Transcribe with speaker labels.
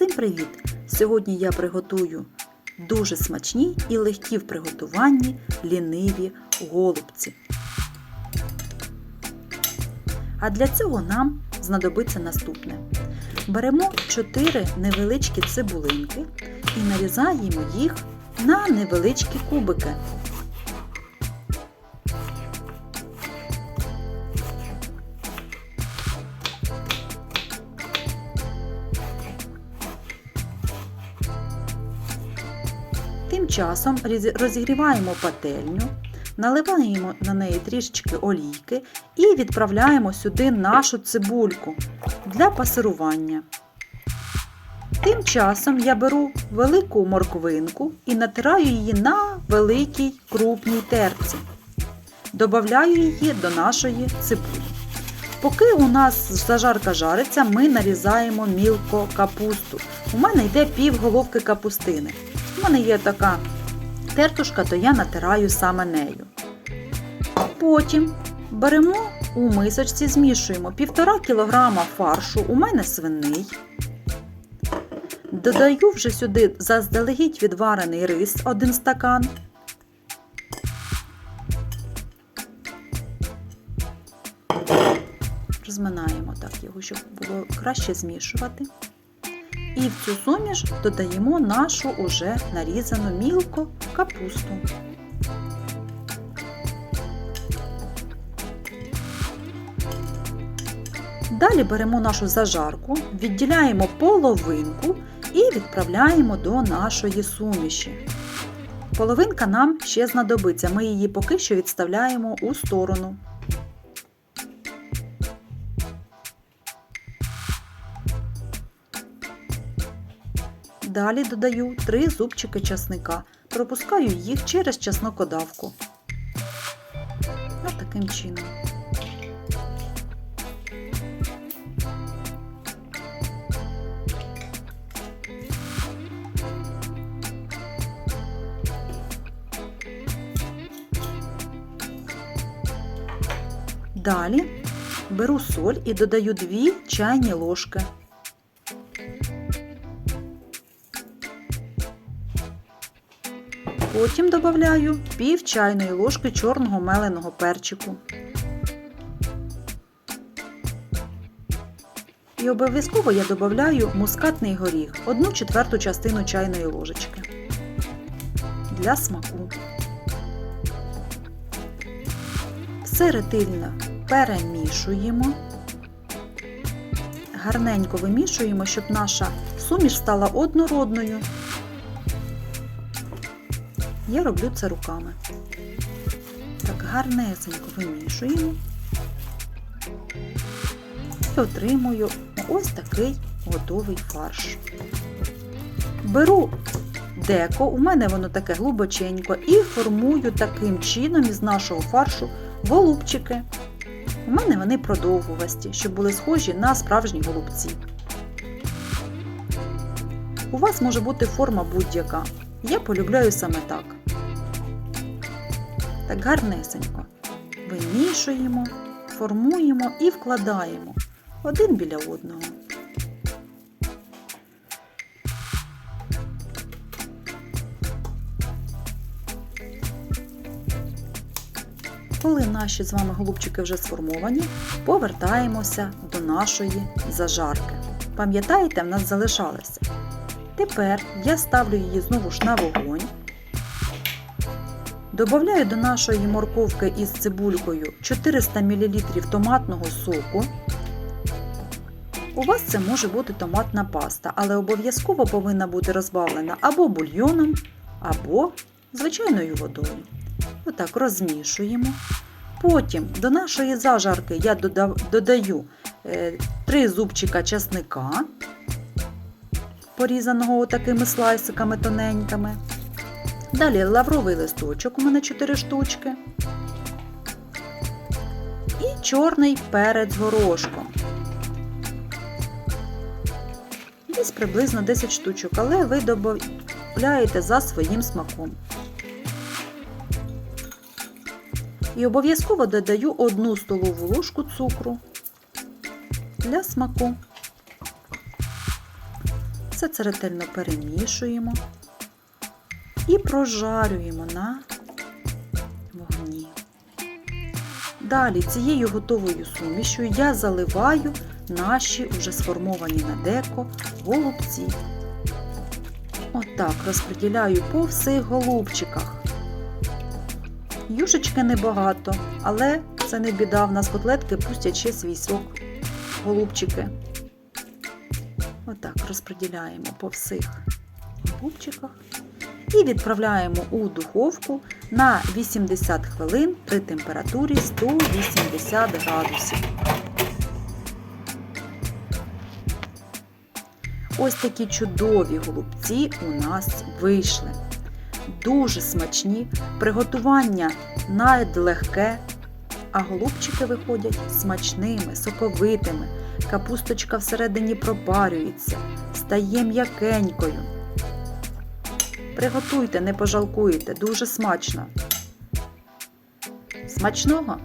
Speaker 1: Усім привіт! Сьогодні я приготую дуже смачні і легкі в приготуванні ліниві голубці. А для цього нам знадобиться наступне. Беремо 4 невеличкі цибулинки і нарізаємо їх на невеличкі кубики. Тим часом розі- розігріваємо пательню, наливаємо на неї трішечки олійки і відправляємо сюди нашу цибульку для пасирування. Тим часом я беру велику морквинку і натираю її на великій крупній терці. Добавляю її до нашої цибулі. Поки у нас зажарка жариться, ми нарізаємо мілко капусту. У мене йде пів головки капустини. У мене є така тертушка, то я натираю саме нею. Потім беремо у мисочці, змішуємо 1,5 кг фаршу, у мене свиний. Додаю вже сюди заздалегідь відварений рис 1 стакан. Розминаємо так його, щоб було краще змішувати. І в цю суміш додаємо нашу уже нарізану мілко капусту. Далі беремо нашу зажарку, відділяємо половинку і відправляємо до нашої суміші. Половинка нам ще знадобиться, ми її поки що відставляємо у сторону. Далі додаю 3 зубчики часника. Пропускаю їх через чеснокодавку. Ось таким чином. Далі беру соль і додаю 2 чайні ложки. Потім додаю пів чайної ложки чорного меленого перчику. І обов'язково я додаю мускатний горіх, 1 четверту частину чайної ложечки для смаку. Все ретельно перемішуємо. Гарненько вимішуємо, щоб наша суміш стала однородною. Я роблю це руками. Так гарнесенько вимішуємо і отримую ось такий готовий фарш. Беру деко, у мене воно таке глибоченько, і формую таким чином із нашого фаршу голубчики. У мене вони продовгувасті, щоб були схожі на справжні голубці. У вас може бути форма будь-яка. Я полюбляю саме так. Так гарнесенько. Вимішуємо, формуємо і вкладаємо один біля одного. Коли наші з вами голубчики вже сформовані, повертаємося до нашої зажарки. Пам'ятаєте, в нас залишалося. Тепер я ставлю її знову ж на вогонь. Добавляю до нашої морковки із цибулькою 400 мл томатного соку. У вас це може бути томатна паста, але обов'язково повинна бути розбавлена або бульйоном, або звичайною водою. Отак розмішуємо. Потім до нашої зажарки я додаю 3 зубчика часника, порізаного такими слайсиками тоненькими. Далі лавровий листочок, у мене 4 штучки. І чорний перець горошком. Десь приблизно 10 штучок, але ви додаєте за своїм смаком. І обов'язково додаю 1 столову ложку цукру для смаку. Все це ретельно перемішуємо і прожарюємо на вогні. Далі цією готовою сумішю я заливаю наші уже сформовані на деко голубці. Отак розподіляю по всіх голубчиках. Юшечки небагато, але це не біда, в нас котлетки пустять ще свій сок. Голубчики. Отак розподіляємо по всіх голубчиках і відправляємо у духовку на 80 хвилин при температурі 180 градусів. Ось такі чудові голубці у нас вийшли. Дуже смачні, приготування надлегке, а голубчики виходять смачними, соковитими. Капусточка всередині пропарюється, стає м'якенькою. Приготуйте, не пожалкуєте, дуже смачно. Смачного!